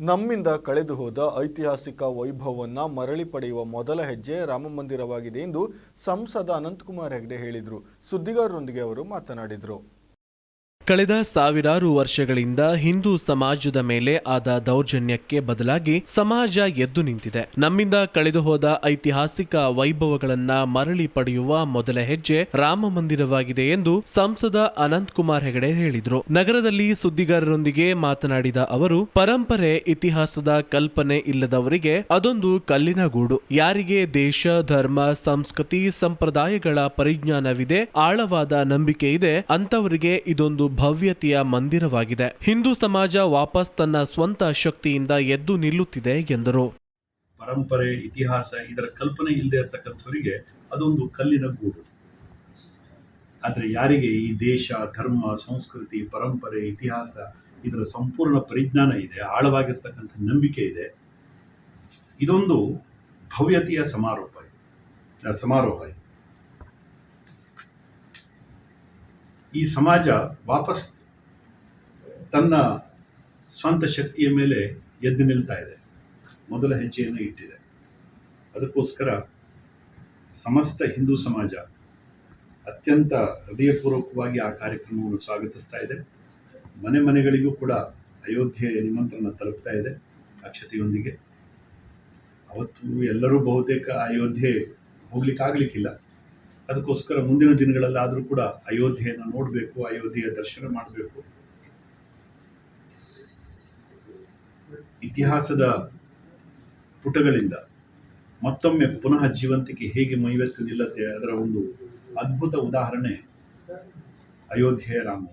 ನಮ್ಮಿಂದ ಕಳೆದು ಹೋದ ಐತಿಹಾಸಿಕ ವೈಭವವನ್ನು ಮರಳಿ ಪಡೆಯುವ ಮೊದಲ ಹೆಜ್ಜೆ ರಾಮಮಂದಿರವಾಗಿದೆ ಎಂದು ಸಂಸದ ಅನಂತಕುಮಾರ್ ಹೆಗಡೆ ಹೇಳಿದರು. ಸುದ್ದಿಗಾರರೊಂದಿಗೆ ಅವರು ಮಾತನಾಡಿದರು. ಕಳೆದ ಸಾವಿರಾರು ವರ್ಷಗಳಿಂದ ಹಿಂದೂ ಸಮಾಜದ ಮೇಲೆ ಆದ ದೌರ್ಜನ್ಯಕ್ಕೆ ಬದಲಾಗಿ ಸಮಾಜ ಎದ್ದು ನಿಂತಿದೆ. ನಮ್ಮಿಂದ ಕಳೆದು ಹೋದ ಐತಿಹಾಸಿಕ ವೈಭವಗಳನ್ನ ಮರಳಿ ಪಡೆಯುವ ಮೊದಲ ಹೆಜ್ಜೆ ರಾಮ ಮಂದಿರವಾಗಿದೆ ಎಂದು ಸಂಸದ ಅನಂತ್ ಕುಮಾರ್ ಹೆಗಡೆ ಹೇಳಿದರು. ನಗರದಲ್ಲಿ ಸುದ್ದಿಗಾರರೊಂದಿಗೆ ಮಾತನಾಡಿದ ಅವರು, ಪರಂಪರೆ, ಇತಿಹಾಸದ ಕಲ್ಪನೆ ಇಲ್ಲದವರಿಗೆ ಅದೊಂದು ಕಲ್ಲಿನ ಗೂಡು. ಯಾರಿಗೆ ದೇಶ, ಧರ್ಮ, ಸಂಸ್ಕೃತಿ, ಸಂಪ್ರದಾಯಗಳ ಪರಿಜ್ಞಾನವಿದೆ, ಆಳವಾದ ನಂಬಿಕೆ ಇದೆ ಅಂತವರಿಗೆ ಇದೊಂದು ಭವ್ಯತೆಯ ಮಂದಿರವಾಗಿದೆ. ಹಿಂದೂ ಸಮಾಜ ವಾಪಸ್ ತನ್ನ ಸ್ವಂತ ಶಕ್ತಿಯಿಂದ ಎದ್ದು ನಿಲ್ಲುತ್ತಿದೆ ಎಂದರು. ಪರಂಪರೆ, ಇತಿಹಾಸ, ಇದರ ಕಲ್ಪನೆ ಇಲ್ಲದೆ ಇರತಕ್ಕಂಥವರಿಗೆ ಅದೊಂದು ಕಲ್ಲಿನ ಗೂಡು. ಆದರೆ ಯಾರಿಗೆ ಈ ದೇಶ, ಧರ್ಮ, ಸಂಸ್ಕೃತಿ, ಪರಂಪರೆ, ಇತಿಹಾಸ, ಇದರ ಸಂಪೂರ್ಣ ಪರಿಜ್ಞಾನ ಇದೆ, ಆಳವಾಗಿರ್ತಕ್ಕಂಥ ನಂಬಿಕೆ ಇದೆ, ಇದೊಂದು ಭವ್ಯತೆಯ ಸಮಾರೋಪ. ಸಮಾರೋಹ ಈ ಸಮಾಜ ವಾಪಸ್ ತನ್ನ ಸ್ವಂತ ಶಕ್ತಿಯ ಮೇಲೆ ಎದ್ದು ನಿಲ್ತಾ ಇದೆ. ಮೊದಲ ಹೆಜ್ಜೆಯನ್ನು ಇಟ್ಟಿದೆ. ಅದಕ್ಕೋಸ್ಕರ ಸಮಸ್ತ ಹಿಂದೂ ಸಮಾಜ ಅತ್ಯಂತ ಹೃದಯಪೂರ್ವಕವಾಗಿ ಆ ಕಾರ್ಯಕ್ರಮವನ್ನು ಸ್ವಾಗತಿಸ್ತಾ ಇದೆ. ಮನೆ ಮನೆಗಳಿಗೂ ಕೂಡ ಅಯೋಧ್ಯೆ ನಿಮಂತ್ರಣ ತಲುಪ್ತಾ ಇದೆ ಅಕ್ಷತೆಯೊಂದಿಗೆ. ಅವತ್ತು ಎಲ್ಲರೂ ಬಹುತೇಕ ಅಯೋಧ್ಯೆ ಹೋಗ್ಲಿಕ್ಕಾಗ್ಲಿಕ್ಕಿಲ್ಲ. ಅದಕ್ಕೋಸ್ಕರ ಮುಂದಿನ ದಿನಗಳಲ್ಲಾದರೂ ಕೂಡ ಅಯೋಧ್ಯೆಯನ್ನು ನೋಡಬೇಕು, ಅಯೋಧ್ಯೆಯ ದರ್ಶನ ಮಾಡಬೇಕು. ಇತಿಹಾಸದ ಪುಟಗಳಿಂದ ಮತ್ತೊಮ್ಮೆ ಪುನಃ ಜೀವಂತಿಕೆ ಹೇಗೆ ಮೈವೆತ್ತು ನಿಲ್ಲತ್ತೆ ಅದರ ಒಂದು ಅದ್ಭುತ ಉದಾಹರಣೆ ಅಯೋಧ್ಯೆಯ ರಾಮ.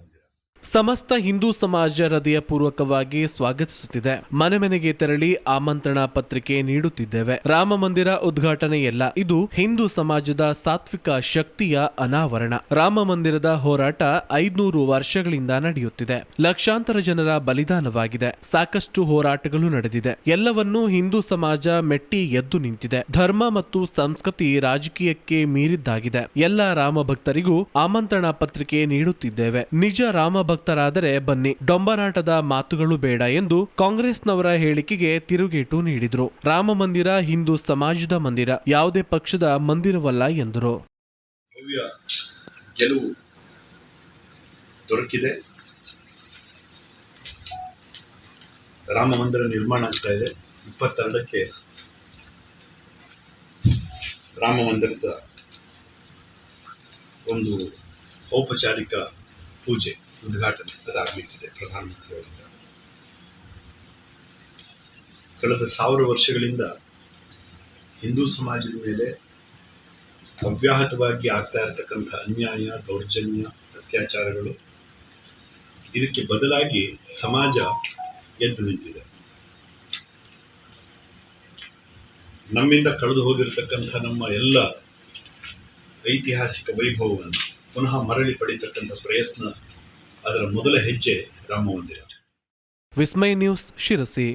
ಸಮಸ್ತ ಹಿಂದೂ ಸಮಾಜ ಹೃದಯಪೂರ್ವಕವಾಗಿ ಸ್ವಾಗತಿಸುತ್ತಿದೆ. ಮನೆ ಮನೆಗೆ ತೆರಳಿ ಆಮಂತ್ರಣ ಪತ್ರಿಕೆ ನೀಡುತ್ತಿದ್ದೇವೆ. ರಾಮ ಮಂದಿರ ಉದ್ಘಾಟನೆಯಲ್ಲ, ಇದು ಹಿಂದೂ ಸಮಾಜದ ಸಾತ್ವಿಕ ಶಕ್ತಿಯ ಅನಾವರಣ. ರಾಮ ಮಂದಿರದ ಹೋರಾಟ ಐದ್ನೂರು ವರ್ಷಗಳಿಂದ ನಡೆಯುತ್ತಿದೆ. ಲಕ್ಷಾಂತರ ಜನರ ಬಲಿದಾನವಾಗಿದೆ. ಸಾಕಷ್ಟು ಹೋರಾಟಗಳು ನಡೆದಿದೆ. ಎಲ್ಲವನ್ನೂ ಹಿಂದೂ ಸಮಾಜ ಮೆಟ್ಟಿ ಎದ್ದು ನಿಂತಿದೆ. ಧರ್ಮ ಮತ್ತು ಸಂಸ್ಕೃತಿ ರಾಜಕೀಯಕ್ಕೆ ಮೀರಿದ್ದಾಗಿದೆ. ಎಲ್ಲ ರಾಮ ಭಕ್ತರಿಗೂ ಆಮಂತ್ರಣ ಪತ್ರಿಕೆ ನೀಡುತ್ತಿದ್ದೇವೆ. ನಿಜ ರಾಮ ಭಕ್ತರಾದರೆ ಬನ್ನಿ. ಡೊಂಬರಾಟದ ಮಾತುಗಳು ಬೇಡ ಎಂದು ಕಾಂಗ್ರೆಸ್ನವರ ಹೇಳಿಕೆಗೆ ತಿರುಗೇಟು ನೀಡಿದರು. ರಾಮ ಮಂದಿರ ಹಿಂದೂ ಸಮಾಜದ ಮಂದಿರ. ಯಾವುದೇ ಪಕ್ಷದ ಮಂದಿರವಲ್ಲ ಎಂದರು. ಗೆಲುವು ದೊರಕಿದೆ. ರಾಮ ಮಂದಿರ ನಿರ್ಮಾಣ ಆಗ್ತಾ ಇದೆ. ಇಪ್ಪತ್ತೆರಡಕ್ಕೆ ರಾಮ ಮಂದಿರದ ಒಂದು ಔಪಚಾರಿಕ ಪೂಜೆ, ಉದ್ಘಾಟನೆ ಅದಾಗಲಿಕ್ಕಿದೆ ಪ್ರಧಾನಮಂತ್ರಿಯವರಿಂದ. ಕಳೆದ ಸಾವಿರ ವರ್ಷಗಳಿಂದ ಹಿಂದೂ ಸಮಾಜದ ಮೇಲೆ ಅವ್ಯಾಹತವಾಗಿ ಆಗ್ತಾ ಇರತಕ್ಕಂಥ ಅನ್ಯಾಯ, ದೌರ್ಜನ್ಯ, ಅತ್ಯಾಚಾರಗಳು, ಇದಕ್ಕೆ ಬದಲಾಗಿ ಸಮಾಜ ಎದ್ದು ನಿಂತಿದೆ. ನಮ್ಮಿಂದ ಕಳೆದು ಹೋಗಿರತಕ್ಕಂಥ ನಮ್ಮ ಎಲ್ಲ ಐತಿಹಾಸಿಕ ವೈಭವವನ್ನು ಪುನಃ ಮರಳಿ ಪಡಿತಕ್ಕಂಥ ಪ್ರಯತ್ನ ಅದರ ಮೊದಲ ಹೆಜ್ಜೆ ರಾಮ ಮಂದಿರ ವಿಸ್ಮಯ ನ್ಯೂಸ್ ಶಿರಸಿ.